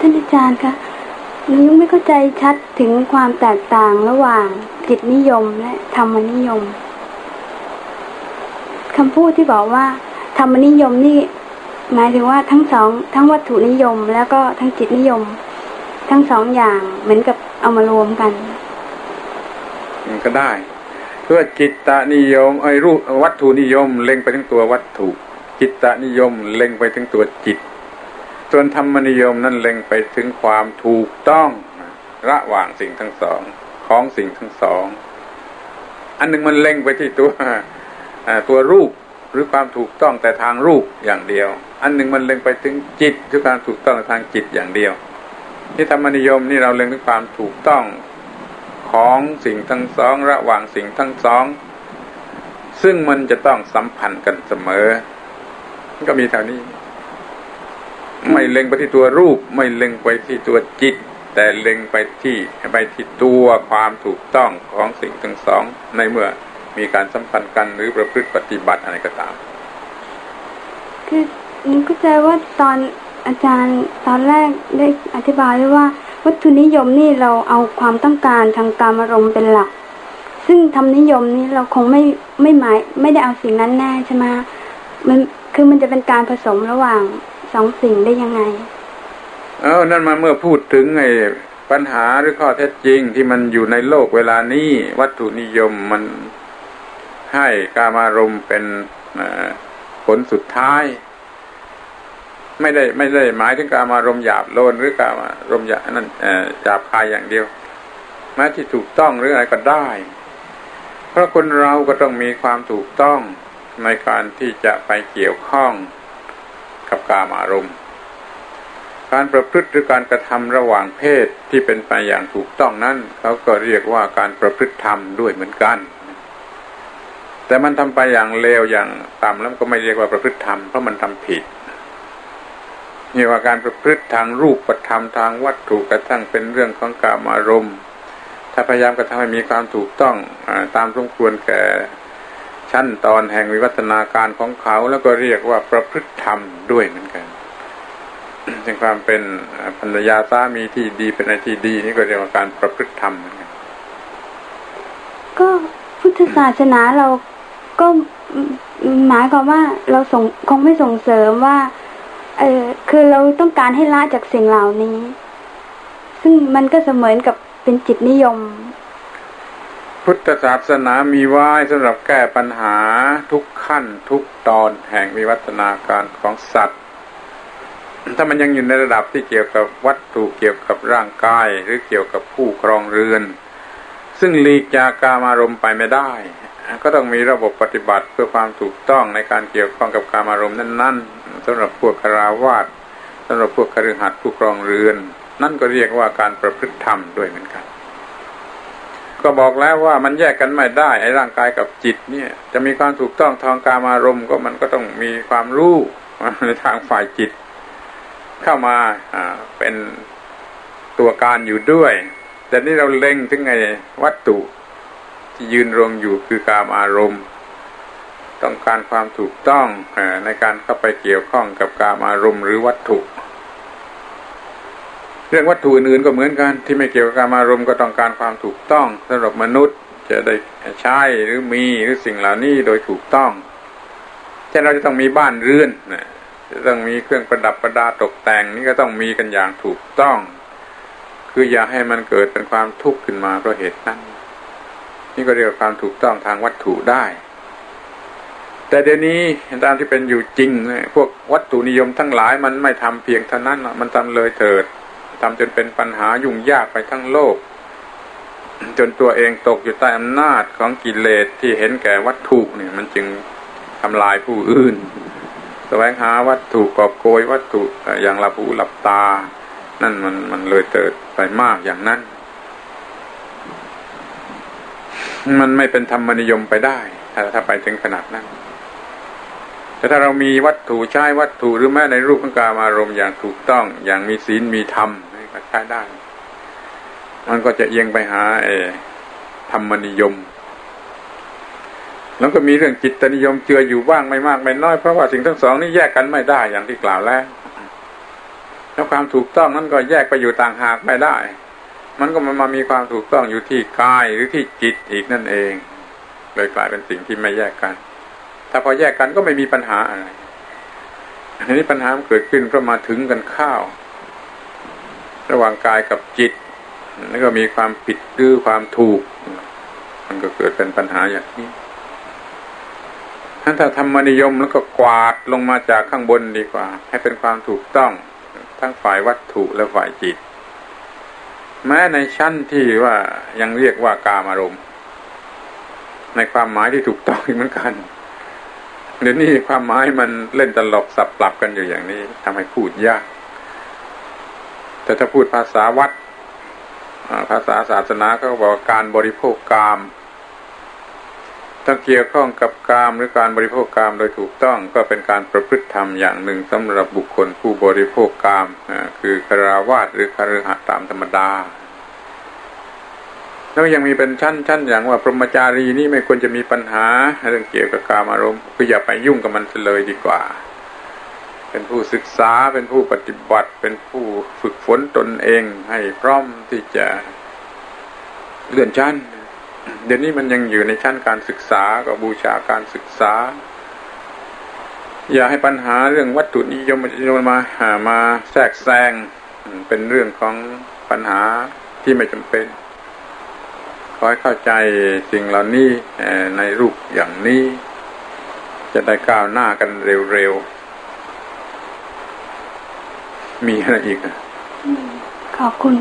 ท่านอาจารย์คะหนูยังไม่เข้าใจชัดถึงความแตกต่างระหว่างจิตนิยมและธรรมนิยมคำพูดที่บอกว่า ธรรมนิยมนี่ หมายถึงว่าทั้งสอง ทั้งวัตถุนิยม แล้วก็ทั้งจิตนิยม ทั้งสองอย่างเหมือนกับเอามารวมกัน มันก็ได้เพื่อจิตตนิยมไอ้รูปวัตถุนิยม เล็งไปถึงตัววัตถุ จิตตนิยม เล็งไปถึงตัวจิต ส่วนธรรมนิยมนั่นเล็งไปถึงความถูกต้อง ระหว่างสิ่งทั้งสองของสิ่งทั้งสอง อันหนึ่งมันเล็งไปที่ตัวตัวรูปหรือความถูกต้องแต่ทางรูปอย่างเดียว อันหนึ่งมันเล็งไปถึงจิตคือการถูกต้องทางจิตอย่างเดียว ที่ธรรมนิยมนี่เราเล็งถึงความถูกต้องของสิ่งทั้งสองระหว่างสิ่งทั้งสอง ซึ่งมันจะต้องสัมพันธ์กันเสมอ ก็มีเท่านี้ ไม่เล็งไปที่ตัวรูป ไม่เล็งไปที่ตัวจิต แต่เล็งไปที่ไปที่ตัวความถูกต้องของสิ่งทั้งสอง ในเมื่อมีการสัมพันธ์กันหรือประพฤติปฏิบัติอะไรก็ตาม คือหนูเข้าใจว่าตอนอาจารย์ตอนแรกได้อธิบายไว้ว่า วัตถุนิยมนี่เราเอาความต้องการทางการอารมณ์เป็นหลัก ซึ่งธรรมนิยมนี่เราคงไม่ไม่หมายไม่ได้เอาสิ่งนั้นแน่ใช่ไหมมันคือมันจะเป็นการผสมระหว่าง สองสิ่งได้ยังไง เออนั่นมาเมื่อพูดถึงไอ้ปัญหาหรือข้อเท็จจริงที่มันอยู่ในโลกเวลานี้ วัตถุนิยมมันให้กามารมณ์เป็นผลสุดท้าย ไม่ได้ไม่ได้หมายถึงกามารมณ์หยาบโลนหรือกามารมณ์หยาบนั่นหยาบคายอย่างเดียวแม้ที่ถูกต้องหรืออะไรก็ได้ เพราะคนเราก็ต้องมีความถูกต้องในการที่จะไปเกี่ยวข้อง กับกามอารมณ์ การประพฤติหรือการกระทำระหว่างเพศที่เป็นไปอย่างถูกต้องนั้น เขาก็เรียกว่าการประพฤติธรรมด้วยเหมือนกัน แต่มันทำไปอย่างเลวอย่างต่ำแล้วก็ไม่เรียกว่าประพฤติธรรมเพราะมันทำผิดนี่ว่าการประพฤติทางรูปธรรมทางวัตถุกระทั่งเป็นเรื่องของกามอารมณ์ถ้าพยายามกระทำให้มีความถูกต้องอตามสมควรแก่ ชั้นตอนแห่งวิวัฒนาการของเขา แล้วก็เรียกว่าประพฤติธรรมด้วยเหมือนกันถึงความเป็นภรรยาสามีที่ดีเป็นอะไรที่ดีนี่ก็เรียกว่าการประพฤติธรรมเหมือนกันก็พุทธศาสนาเราก็หมายความว่าเราส่งคงไม่ส่งเสริมว่า เออคือเราต้องการให้ละจากสิ่งเหล่านี้ ซึ่งมันก็เสมือนกับเป็นจิตนิยม พุทธศาสนามีไว้สำหรับแก้ปัญหาทุกขั้นทุกตอนแห่งวิวัฒนาการของสัตว์ ถ้ามันยังอยู่ในระดับที่เกี่ยวกับวัตถุเกี่ยวกับร่างกายหรือเกี่ยวกับผู้ครองเรือน ซึ่งหลีกจากกามารมณ์ไปไม่ได้ ก็ต้องมีระบบปฏิบัติเพื่อความถูกต้องในการเกี่ยวข้องกับกามารมณ์นั้น ๆสำหรับพวกคาราวาสสำหรับพวกคฤหัสถ์ผู้ครองเรือน นั่นก็เรียกว่าการประพฤติธรรมด้วยเหมือนกัน ก็บอกแล้วว่ามันแยกกันไม่ได้ ไอ้ร่างกายกับจิตเนี่ย จะมีความถูกต้องทางกามารมณ์ก็มันก็ต้องมีความรู้ในทางฝ่ายจิต เข้ามาเป็นตัวการอยู่ด้วย แต่นี่เราเล็งถึงไงวัตถุที่ยืนรงอยู่คือกามอารมณ์ ต้องการความถูกต้องในการเข้าไปเกี่ยวข้องกับกามอารมณ์หรือวัตถุ เรื่องวัตถุอื่นๆก็เหมือนกันที่ไม่เกี่ยวกับกามอารมณ์ก็ต้องการความถูกต้องสำหรับมนุษย์จะได้ใช้หรือมีหรือสิ่งเหล่านี้โดยถูกต้องเช่นเราจะต้องมีบ้านเรือนนะจะต้องมีเครื่องประดับประดาตกแต่งนี่ก็ต้องมีกันอย่างถูกต้อง คืออย่าให้มันเกิดเป็นความทุกข์ขึ้นมาเพราะเหตุนั้น นี่ก็เรียกว่าความถูกต้องทางวัตถุได้ แต่เดี๋ยวนี้ตามที่เป็นอยู่จริง พวกวัตถุนิยมทั้งหลายมันไม่ทำเพียงเท่านั้นมันทำเลยเถิด ทำจนเป็นปัญหายุ่งยากไปทั้งโลก จนตัวเองตกอยู่ใต้อำนาจของกิเลสที่เห็นแก่วัตถุเนี่ยมันจึงทำลายผู้อื่นแสวงหาวัตถุกอบโกยวัตถุอย่างหลับหูหลับตา นั่นมันมันเลยเติดไปมากอย่างนั้น มันไม่เป็นธรรมนิยมไปได้ ถ้าถ้าไปถึงขนาดนั้น แต่ถ้าเรามีวัตถุใช้วัตถุหรือแม้ในรูปของกามารมณ์อย่างถูกต้อง อย่างมีศีลมีธรรม ใช้ได้ มันก็จะเอียงไปหาเอธรรมนิยม แล้วก็มีเรื่องจิตนิยมเจืออยู่บ้างไม่มากไม่น้อยเพราะว่าสิ่งทั้งสองนี่แยกกันไม่ได้อย่างที่กล่าวแล้วแล้วความถูกต้องนั้นก็แยกไปอยู่ต่างหากไม่ได้ มันก็มันมามีความถูกต้องอยู่ที่กายหรือที่จิตอีกนั่นเองเลยกลายเป็นสิ่งที่ไม่แยกกัน ถ้าพอแยกกันก็ไม่มีปัญหาอะไรทีนี้ปัญหาเกิดขึ้นเพราะมาถึงกันข้าว ระหว่างกายกับจิต แล้วก็มีความผิดหรือความถูก มันก็เกิดเป็นปัญหาอย่างนี้ท่านถ้าธรรมนิยมแล้วก็กวาดลงมาจากข้างบนดีกว่า ให้เป็นความถูกต้อง ทั้งฝ่ายวัตถุและฝ่ายจิต แม้ในชั้นที่ว่ายังเรียกว่ากามอารมณ์ในความหมายที่ถูกต้องอีกเหมือนกันเดี๋ยวนี้ความหมายมันเล่นตลกสับปรับกันอยู่อย่างนี้ทำให้พูดยาก แต่ถ้าพูดภาษาวัดภาษาศาสนาเขาบอกการบริโภคกาม ถ้าเกี่ยวข้องกับกามหรือการบริโภคกามโดยถูกต้องก็เป็นการประพฤติธรรมอย่างหนึ่งสำหรับบุคคลผู้บริโภคกามคือคาราวาสหรือคฤหัสถ์ตามธรรมดา แล้วยังมีเป็นชั้นๆอย่างว่าพรหมจารีนี่ไม่ควรจะมีปัญหาเรื่องเกี่ยวกับกามอารมณ์คืออย่าไปยุ่งกับมันเลยดีกว่า เป็นผู้ศึกษาเป็นผู้ปฏิบัติ เป็นผู้ฝึกฝนตนเองให้พร้อมที่จะเลื่อนชั้น เดี๋ยวนี้มันยังอยู่ในชั้นการศึกษากับบูชาการศึกษา อย่าให้ปัญหาเรื่องวัตถุนิยมมมาหามาแทรกแซงเป็นเรื่องของปัญหาที่ไม่จำเป็นขอให้เข้าใจสิ่งเหล่านี้ในรูปอย่างนี้ จะได้ก้าวหน้ากันเร็วๆ มีอะไรอีกอะขอบคุณ